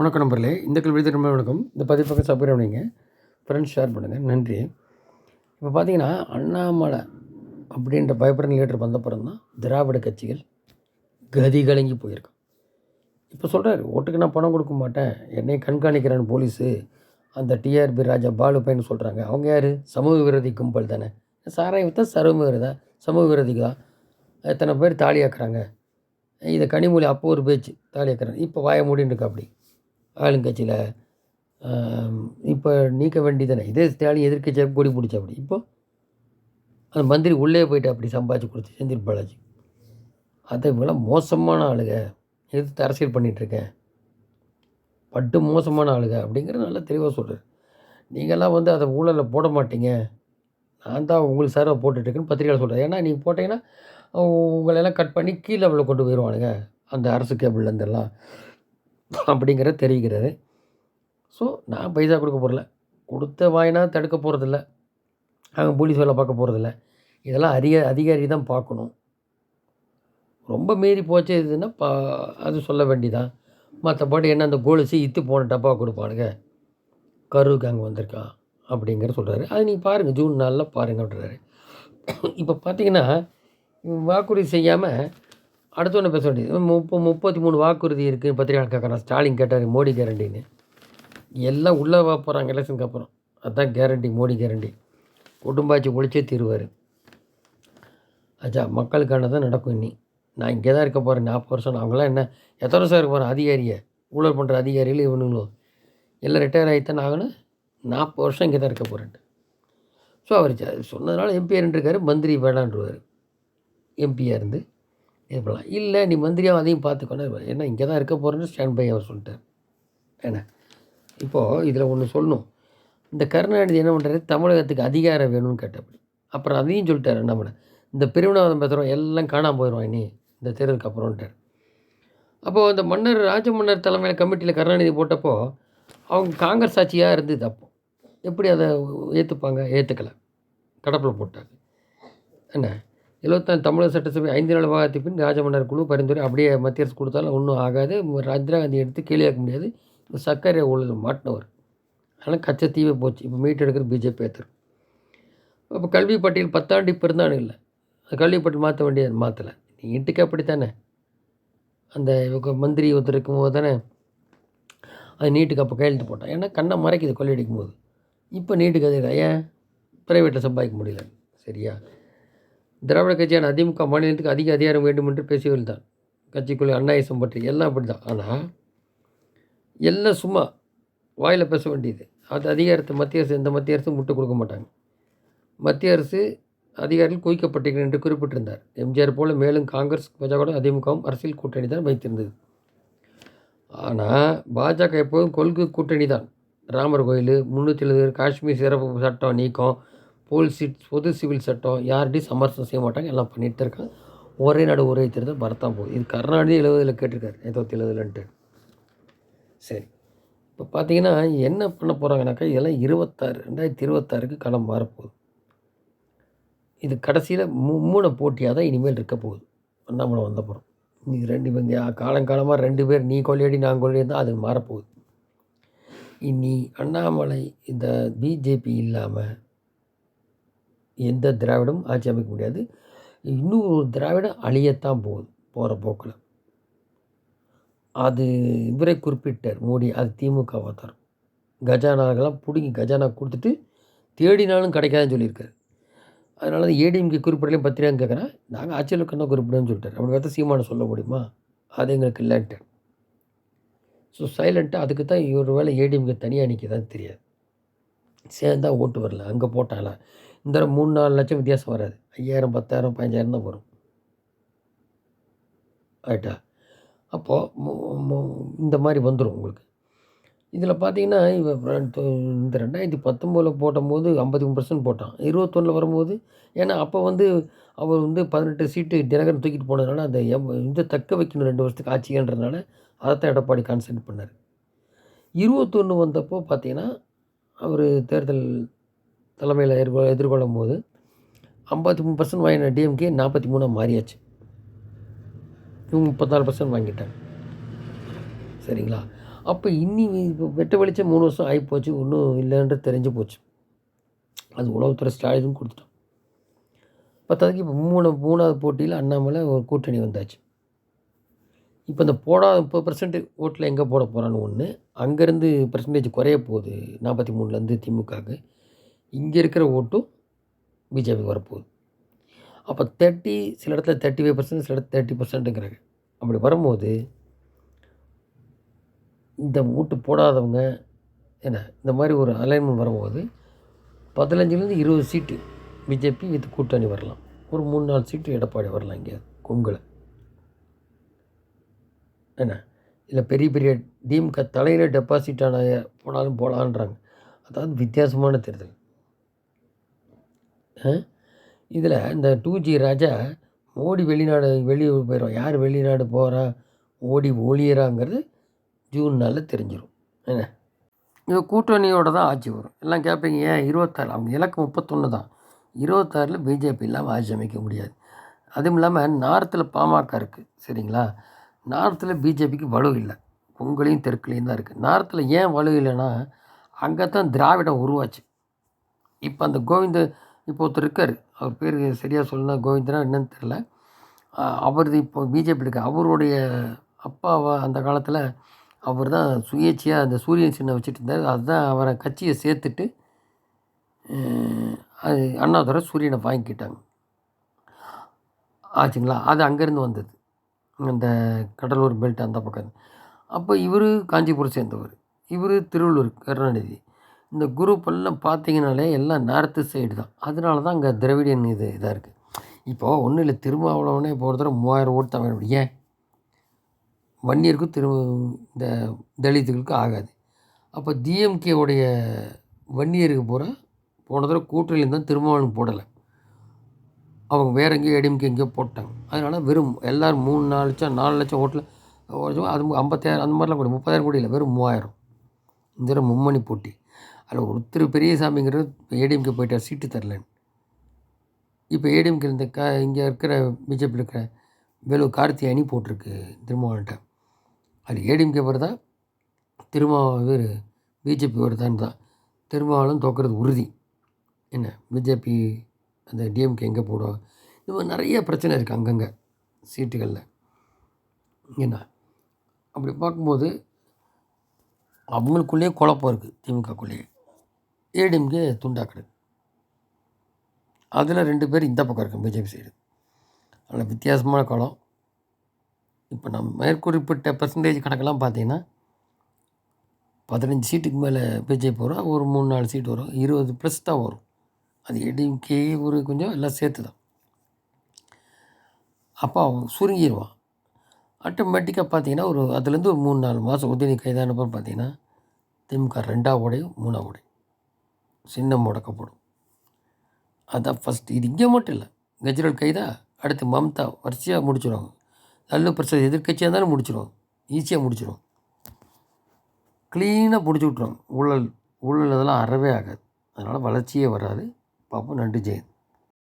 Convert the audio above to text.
வணக்கம் நம்பரில் இந்த கல்வி திரும்ப வணக்கம். இந்த பதிப்பக்கம் சப்ஸ்கிரைப் பண்ணிங்க. ஃப்ரெண்ட்ஸ் ஷேர் பண்ணுங்கள் நன்றி. இப்போ பார்த்தீங்கன்னா அண்ணாமலை அப்படின்ற பயப்படன் லீடர் வந்தப்புறம் தான் திராவிட கட்சிகள் கதி கலங்கி போயிருக்கான் இப்போ சொல்கிறாரு ஓட்டுக்கு நான் பணம் கொடுக்க மாட்டேன். என்னை கண்காணிக்கிறேன் போலீஸு. அந்த டிஆர்பி ராஜா பாலு பையன் சொல்கிறாங்க அவங்க யார்? சமூக விரோதி கும்பல் தானே. சாராயம் விற்றா சமூக விரோதா? சமூக விரோதிக்கு தான். எத்தனை பேர் தாலி ஆக்குறாங்க? இதை கனிமொழி அப்போ ஒரு பேச்சு தாலி ஆக்குறாங்க. இப்போ வாய மூடின்னு இருக்கா அப்படி ஆளுங்கட்சியில் இப்போ நீக்க வேண்டியதானே இதே ஸ்டாலின் எதிர்கட்சியாக கொடி பிடிச்ச அப்படி? இப்போது அந்த மந்திரி உள்ளே போயிட்டு அப்படி சம்பாதிச்சு கொடுத்து செந்தில் பாலாஜி. அதை இவங்களாம் மோசமான ஆளுங்க எதிர்த்து அரசியல் பண்ணிகிட்ருக்கேன் பட்டு மோசமான ஆளுங்க அப்படிங்கிறது நல்லா தெளிவாக சொல்கிறார் நீங்கள்லாம் வந்து அதை ஊழலில் போட மாட்டீங்க. நான் தான் உங்களுக்கு சாராக போட்டுட்ருக்கேன்னு பத்திரிக்கையில் சொல்கிறேன் ஏன்னா நீங்கள் போட்டிங்கன்னா உங்களெல்லாம் கட் பண்ணி கீழே லெவலில் கொண்டு போயிடுவானுங்க அந்த அரசு கேபிள்லேருந்தெல்லாம் அப்படிங்கிறத தெரிவிக்கிறது ஸோ நான் பைசா கொடுக்க போகிறல கொடுத்த வாயினா தடுக்க போகிறதில்ல அவங்க போலீஸ் வேலை பார்க்க போகிறதில்ல இதெல்லாம் அதிக அதிகாரி தான் பார்க்கணும். ரொம்ப மீறி போச்சு இதுன்னா பா அது சொல்ல வேண்டிதான். மற்றபடி என்ன அந்த கோலிசி இத்து போன டப்பா கொடுப்பானுங்க. கருவுக்கு அங்கே வந்திருக்கான் அப்படிங்கிற சொல்கிறாரு அது நீங்கள் பாருங்கள் ஜூன் நாளில் பாருங்கள் அப்படின்றாரு. இப்போ பார்த்தீங்கன்னா வாக்குறுதி செய்யாமல் அடுத்தவொன்று பேச வேண்டியது. முப்போ முப்பத்தி மூணு வாக்குறுதி இருக்குது பத்திரிகையாளர் கேட்குறான் ஸ்டாலின் கேட்டார் மோடி கேரண்டின்னு. எல்லாம் உள்ளே போகிறாங்க எலெக்ஷனுக்கு அப்புறம். அதுதான் கேரண்டி மோடி கேரண்டி. குடும்பாச்சி ஒழிச்சே தீருவார். ஆச்சா மக்களுக்கான தான் நடக்கும் இன்னி நான் இங்கே தான் இருக்க போகிறேன் நாற்பது வருஷம். அவங்களாம் என்ன எத்தனை வருஷம் இருக்க போகிறேன் அதிகாரியை? ஊழல் பண்ணுற அதிகாரிகள் இவனுங்களும் எல்லாம் ரிட்டையர் ஆகித்தான் ஆகணும். நாற்பது வருஷம் இங்கே தான் இருக்க போகிறேன்ட்டு ஸோ அவர் சொன்னதுனால எம்பி இருக்காரு மந்திரி வேணான்றவர். எம்பியாக இருந்து. இது பண்ணலாம் இல்லை நீ மந்திரியாக அதையும் பார்த்துக்கணும். ஏன்னா இங்கே தான் இருக்க போகிறேன்னு ஸ்டாண்ட் பை அவர் சொல்லிட்டார். என்ன? இப்போது இதில் ஒன்று சொல்லணும். இந்த கருணாநிதி என்ன பண்ணுறாரு தமிழகத்துக்கு அதிகாரம் வேணும்னு கேட்டப்படி. அப்புறம் அதையும் சொல்லிட்டார் என்ன பண்ண? இந்த பிரிவினவாதம் பேசுகிறோம் எல்லாம் காணாமல் போயிடுவான் இனி. இந்த தேர்தலுக்கு அப்புறம்ட்டார் அப்போது அந்த மன்னர் ராஜ மன்னர் தலைமையில் கமிட்டியில் கருணாநிதி போட்டப்போ அவங்க காங்கிரஸ் ஆட்சியாக இருந்தது அப்போ. எப்படி அதை ஏற்றுப்பாங்க ஏற்றுக்கலை கடப்பில் போட்டாங்க. என்ன? எழுபத்தாறு தமிழக சட்டசபை ஐந்து நாள் விவாதத்துக்கு பின் ராஜமன்னர் குழு பரிந்துரை அப்படியே மத்திய அரசு கொடுத்தாலும் ஒன்றும் ஆகாது. இந்திரா காந்தி எடுத்து கீழே முடியாது. சர்க்கரை ஊழல் மாட்டினவர். ஆனால் கச்சத்தீவை போச்சு. இப்போ மீட் எடுக்கிற பிஜேபி ஏத்தர் அப்போ கல்வி பட்டியல் பத்தாண்டு இப்போ இருந்தாலும் இல்லை. கல்வி பட்டியல் மாற்ற வேண்டியது மாற்றலை நீட்டுக்கு அப்படி தானே அந்த இவங்க மந்திரி ஒருத்தர் இருக்கும்போது தானே அது நீட்டுக்கு அப்போ கையெழுத்து போட்டான். ஏன்னா கண்ணை மறைக்குது கொள்ளையடிக்கும் போது இப்போ நீட்டுக்கு அது ஏன்? ப்ரைவேட்டில் சம்பாதிக்க முடியல. சரியா? திராவிட கட்சியான அதிமுக மாநிலத்துக்கு அதிக அதிகாரம் வேண்டும் என்று பேசியவர்கள் தான் கட்சிக்குள்ளே அண்ணாயிசம் பற்றி எல்லாம் அப்படி தான் ஆனால் எல்லாம் சும்மா வாயில் பேச வேண்டியது. அது அதிகாரத்தை மத்திய அரசு எந்த மத்திய அரசும் முட்டு கொடுக்க மாட்டாங்க. மத்திய அரசு அதிகாரிகள் குவிக்கப்பட்டீர்கள் என்று குறிப்பிட்டிருந்தார். எம்ஜிஆர் போல மேலும் காங்கிரஸ் பாஜக அதிமுகவும் அரசியல் கூட்டணி தான் வைத்திருந்தது. ஆனால் பாஜக எப்போதும் கொள்கை கூட்டணி தான் ராமர் கோயில் முந்நூற்றி எழுபது காஷ்மீர் சிறப்பு சட்டம் நீக்கம் போல் பொது சிவில் சட்டம் யார்கிட்டையும் சமரசம் செய்ய மாட்டாங்க. எல்லாம் பண்ணிகிட்டு இருக்காங்க. ஒரே நாடு ஒரே தேர்தல் வரத்தான் போகுது. இது கருணாநிதி எழுபதில் கேட்டிருக்காரு. எதோத்தி எழுபதுலன்ட்டு சரி. இப்போ பார்த்தீங்கன்னா என்ன பண்ண போகிறாங்கனாக்கா இதெல்லாம் இருபத்தாறு ரெண்டாயிரத்தி இருபத்தாறுக்கு களம் மாறப்போகுது. இது கடைசியில் மூ மூணு போட்டியாக தான் இனிமேல் இருக்க போகுது. அண்ணாமலை வந்தப்புறம் நீ ரெண்டு பேர் காலங்காலமாக ரெண்டு பேர் நீ கொள்ளையடி நான் கொள்ளையடி தான் அது மாறப்போகுது. இனி அண்ணாமலை இந்த பிஜேபி இல்லாமல் எந்த திராவிடமும் ஆட்சி அமைக்க முடியாது. இன்னும் ஒரு திராவிடம் அழியத்தான் போகுது போகிற போக்கில். அது இவரை குறிப்பிட்டார் மோடி அது திமுகவாக தரும். கஜானாக்கெல்லாம் பிடுங்கி கஜானா கொடுத்துட்டு தேடினாலும் கிடைக்காதுன்னு சொல்லியிருக்காரு. அதனால தான் ஏடிஎம்கே குறிப்பிடலையும் பத்திரிகைன்னு கேட்குறேன் நாங்கள் ஆட்சியில் இருக்கணும் தான் சொல்லிட்டார். அப்படி பார்த்தா சீமானை சொல்ல முடியுமா? அது எங்களுக்கு இல்லைன்ட்டு. ஸோ சைலண்ட்டாக அதுக்கு தான் ஒரு வேலை ஏடிஎம்கே தனியாக நிற்க தெரியாது. சேர்ந்தால் ஓட்டு வரல அங்கே போட்டாலாம் இந்த மூணு நாலு லட்சம் வித்தியாசம் வராது. ஐயாயிரம் பத்தாயிரம் பதினஞ்சாயிரம் தான் வரும். ரைட்டா அப்போது இந்த மாதிரி வந்துடும் உங்களுக்கு. இதில் பார்த்தீங்கன்னா இவ இந்த ரெண்டாயிரத்தி பத்தொம்போதில் போடும்போது ஐம்பத்தி மூணு பர்சன்ட் போட்டான். இருபத்தொன்னில் வரும்போது ஏன்னா அப்போ வந்து அவர் வந்து பதினெட்டு சீட்டு தினகரன் தூக்கிட்டு போனதுனால அந்த எம் இந்த தக்க வைக்கணும் ரெண்டு வருஷத்துக்கு ஆட்சின்றதுனால அதைத்தான் எடப்பாடி கான்சென்ட் பண்ணார். இருபத்தொன்று வந்தப்போ பார்த்தீங்கன்னா அவர் தேர்தல் தலைமையில் எதிர்கொ எதிர்கொள்ளும் போது ஐம்பத்தி மூணு பர்சன்ட் வாங்கின டிஎம்கே நாற்பத்தி மூணாக மாறியாச்சு. இவங்க முப்பத்தாறு பர்சன்ட் வாங்கிட்டாங்க. சரிங்களா? அப்போ இன்னி இப்போ வெட்ட வெளிச்சம் மூணு வருஷம் ஆகி போச்சு ஒன்றும் இல்லைன்றது தெரிஞ்சு போச்சு. அது உளவுத்துறை ஸ்டாலினும் கொடுத்துட்டோம். பத்தாவதுக்கு இப்போ மூணு மூணாவது போட்டியில் அண்ணாமலை ஒரு கூட்டணி வந்தாச்சு. இப்போ இந்த போடாத முப்பது பர்சன்ட் ஓட்டில் எங்கே போட போகிறான்னு ஒன்று. அங்கேருந்து பர்சன்டேஜ் குறைய போகுது. நாற்பத்தி மூணுலேருந்து திமுகவுக்கு. இங்கே இருக்கிற ஓட்டும் பிஜேபி வரப்போகுது. அப்போ தேர்ட்டி சில இடத்துல தேர்ட்டி ஃபைவ் பர்சன்ட் சில இடத்துல தேர்ட்டி பர்சன்ட்டுங்கிறாங்க அப்படி வரும்போது இந்த ஓட்டு போடாதவங்க என்ன இந்த மாதிரி ஒரு அலைன்மெண்ட் வரும்போது பதினஞ்சுலேருந்து இருபது சீட்டு பிஜேபி வித் கூட்டணி வரலாம். ஒரு மூணு நாலு சீட்டு எடப்பாடி வரலாம் இங்கே கொங்கில். என்ன இல்லை பெரிய பெரிய டிஎம்க தலையில் டெபாசிட்டான போனாலும் போகலான்றாங்க அதாவது வித்தியாசமான தேர்தல். இதில் இந்த டூ ஜி ராஜா மோடி வெளிநாடு வெளியூர் போயிடும் யார் வெளிநாடு போகிறா ஓடி ஒளியறாங்கிறது ஜூன் நாளில் தெரிஞ்சிடும் என்ன? இது கூட்டணியோட தான் ஆட்சி வரும். எல்லாம் கேட்பீங்க ஏன் இருபத்தாறு? அவங்க இலக்கு முப்பத்தொன்று தான். இருபத்தாறில் பிஜேபி இல்லாமல் ஆட்சி அமைக்க முடியாது. அதுவும் இல்லாமல் நார்த்தில் பாமக இருக்குது சரிங்களா? நார்த்தில் பிஜேபிக்கு வலு இல்லை. பொங்கலையும் தெற்குலையும் தான் இருக்குது நார்த்தில் ஏன் வலு இல்லைன்னா அங்கே தான் திராவிடம் உருவாச்சு. இப்போ அந்த கோவிந்த இப்போ ஒருத்தர் இருக்கார். அவர் பேர் சரியாக சொல்லணும்னா கோவிந்தனா என்னன்னு தெரில அவரது இப்போ பிஜேபி இருக்கு அவருடைய அப்பாவை அந்த காலத்தில் அவர் தான் சுயேட்சையாக அந்த சூரியன் சின்ன வச்சுட்டு இருந்தார் அதுதான் அவரை கட்சியை சேர்த்துட்டு அது அண்ணாதுரை சூரியனை வாங்கிக்கிட்டாங்க. ஆச்சுங்களா? அது அங்கேருந்து வந்தது. அந்த கடலூர் பெல்ட் அந்த பக்கம் அப்போ இவர் காஞ்சிபுரம் சேர்ந்தவர். இவர் திருவள்ளூர் கருணாநிதி. இந்த குரூப் எல்லாம் பார்த்தீங்கனாலே எல்லாம் நார்த்து சைடு தான். அதனால தான் அங்கே திராவிடியன் இது இதாக இருக்குது இப்போது ஒன்றும் இல்லை திருமாவளவனே இப்போ தடவை மூவாயிரம் ஓட்டு தான் வேணும். ஏன்? வன்னியருக்கும் திரு இந்த தலித்துகளுக்கும் ஆகாது. அப்போ டிஎம்கே உடைய வன்னியருக்கு பூரா போன தடவை கூட்டணியில் தான் திருமாவளவன் போடலை. அவங்க வேற எங்கேயோ ஏடிஎம்கே எங்கேயோ போட்டாங்க. அதனால் வெறும் எல்லோரும் மூணு நாலு லட்சம் நாலு லட்சம் ஓட்டில் அது ஐம்பத்தாயிரம் அந்த மாதிரிலாம் கூட முப்பதாயிரம் கூட இல்லை வெறும் மூவாயிரம். இந்த தடவை மும்மணி போட்டி. அதில் ஒருத்தர் பெரியசாமிங்கிறது இப்போ ஏடிஎம்கே போயிட்டார் சீட்டு தரலன்னு. இப்போ ஏடிஎம்கே இருந்த க இங்கே இருக்கிற பிஜேபியில் இருக்கிற வேலு கார்த்தி அணி போட்டிருக்கு திருமாவளவன்ட்ட அது ஏடிஎம்கே வருதா? திருமா பேர் பிஜேபி வருதான்னு தான். திருமாவளவன் தோக்கிறது உறுதி. என்ன பிஜேபி அந்த டிஎம்கே எங்கே போடும் இது மாதிரி நிறைய பிரச்சனை இருக்குது அங்கங்கே சீட்டுகளில். என்ன அப்படி பார்க்கும்போது அவங்களுக்குள்ளேயே குழப்பம் இருக்குது திமுகக்குள்ளேயே. ஏடிஎம்கே துண்டாக்குறது அதில் ரெண்டு பேர் இந்த பக்கம் இருக்கும் பிஜேபி சைடு அதில் வித்தியாசமான காலம். இப்போ நம்ம மேற்குறிப்பிட்ட பர்சன்டேஜ் கணக்கெல்லாம் பார்த்தீங்கன்னா பதினஞ்சு சீட்டுக்கு மேலே பிஜேபி வரும் ஒரு மூணு நாலு சீட்டு வரும் இருபது ப்ளஸ் தான் வரும். அது ஏடிஎம்கே ஒரு கொஞ்சம் எல்லாம் சேர்த்து தான் அப்போ அவன் சுருங்கிடுவான் ஆட்டோமேட்டிக்காக பார்த்தீங்கன்னா ஒரு அதுலேருந்து ஒரு மூணு நாலு மாதம் உதவி கைதானப்போ பார்த்தீங்கன்னா திமுக ரெண்டாவது உடையும் மூணாக உடையும் சின்னம் முடக்கப்படும். அதான் ஃபஸ்ட் இது இங்கே மட்டும் இல்லை. கெஜ்ரிவால் கைதா அடுத்து மம்தா வரிசையாக முடிச்சிடுவாங்க நல்ல பிரசாத் எதிர்க்கட்சியாக இருந்தாலும் முடிச்சிடுவாங்க ஈஸியாக முடிச்சிடுவாங்க க்ளீனாக பிடிச்சி விட்ருவாங்க ஊழல் ஊழல் இதெல்லாம் அறவே ஆகாது. அதனால் வளர்ச்சியே வராது. பார்ப்போம் நன்றி ஜெயந்த்.